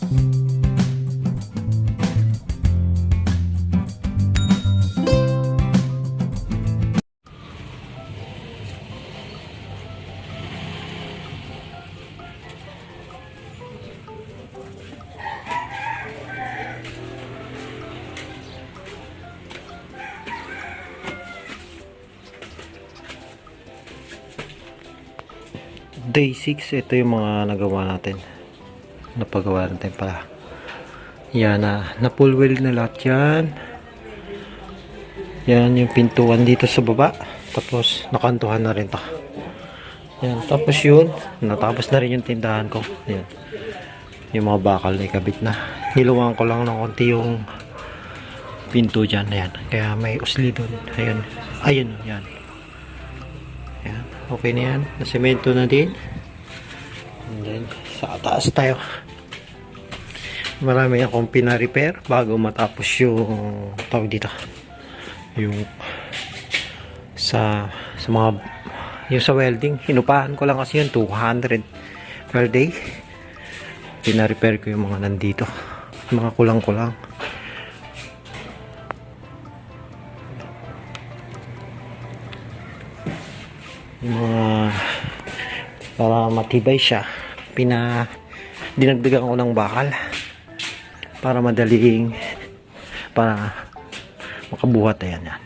Day 6, ito yung mga nagawa natin. Napagawa natin pala. Yan na, na full wheel na lahat yan. Yan yung pintuan dito sa baba. Tapos nakantuhan na rin to. Yan, tapos yun, natapos na rin yung tindahan ko. Yan. Yung mga bakal na ikabit na. Niluwang ko lang ng konti yung pinto dyan. Ayan. Kaya may usli doon. Ayan. Ayun, yan. Ayan. Okay na yan. Nasemento na din. Then, sa taas tayo. Marami akong pina-repair bago matapos yung tawag dito. Yung sa sa mga yung sa welding, hinupahan ko lang kasi yun 200 per day. Pina-repair ko yung mga nandito. Mga kulang-kulang. yung mga para matibay siya pina dinagdagan ko ng bakal para madaling para makabuhat ayan yan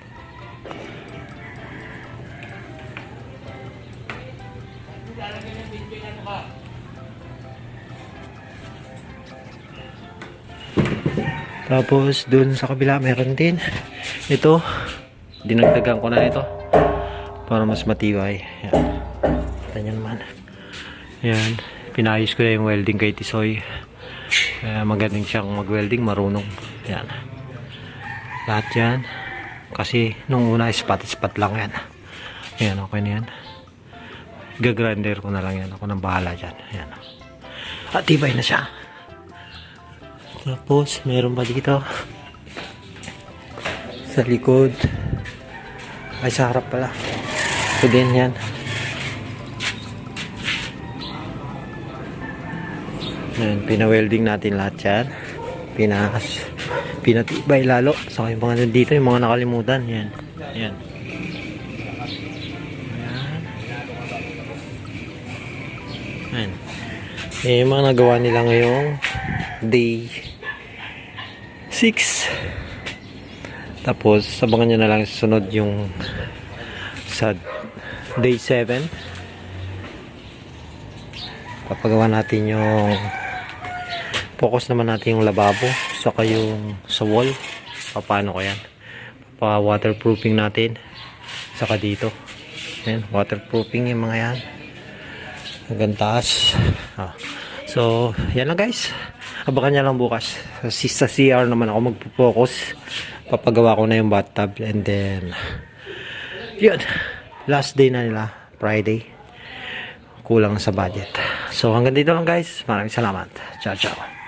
tapos dun sa kabila meron din ito dinagdagan ko na ito para mas matibay. Yan. Kita nyo naman. Yan. Pinayos ko na yung welding kay Tisoy. Kaya magaling siyang mag-welding, marunong. Yan. Lahat yan. Kasi nung una spot-spot lang yan. Yan, okay na yan. Gagrinder ko na lang yan. Ako nang bahala dyan. Yan. At tibay na siya. Tapos, meron pa dito. Sa likod. Ay, sa harap pala. Ito din yan. Yan, pina-welding natin lahat yan. Pinas, pinatibay lalo. So, yung mga nandito, yung mga nakalimutan. Yan. Yan. Yan. Yan. yung mga nagawa nila ngayong day 6. Tapos, sabangan nyo na lang sunod yung sa day 7 papagawa natin yung focus naman natin yung lababo saka yung sa wall. Paano ko yan? Pa waterproofing natin. Saka dito. Yan, waterproofing yung mga yan. Hanggang taas. Ah. so yan lang guys. Abangan nyo lang bukas. Sa CR naman ako magpo-focus. Papagawa ko na yung bathtub and then yun. Last day na nila Friday. Kulang sa budget. So hanggang dito lang guys. Maraming salamat. Ciao ciao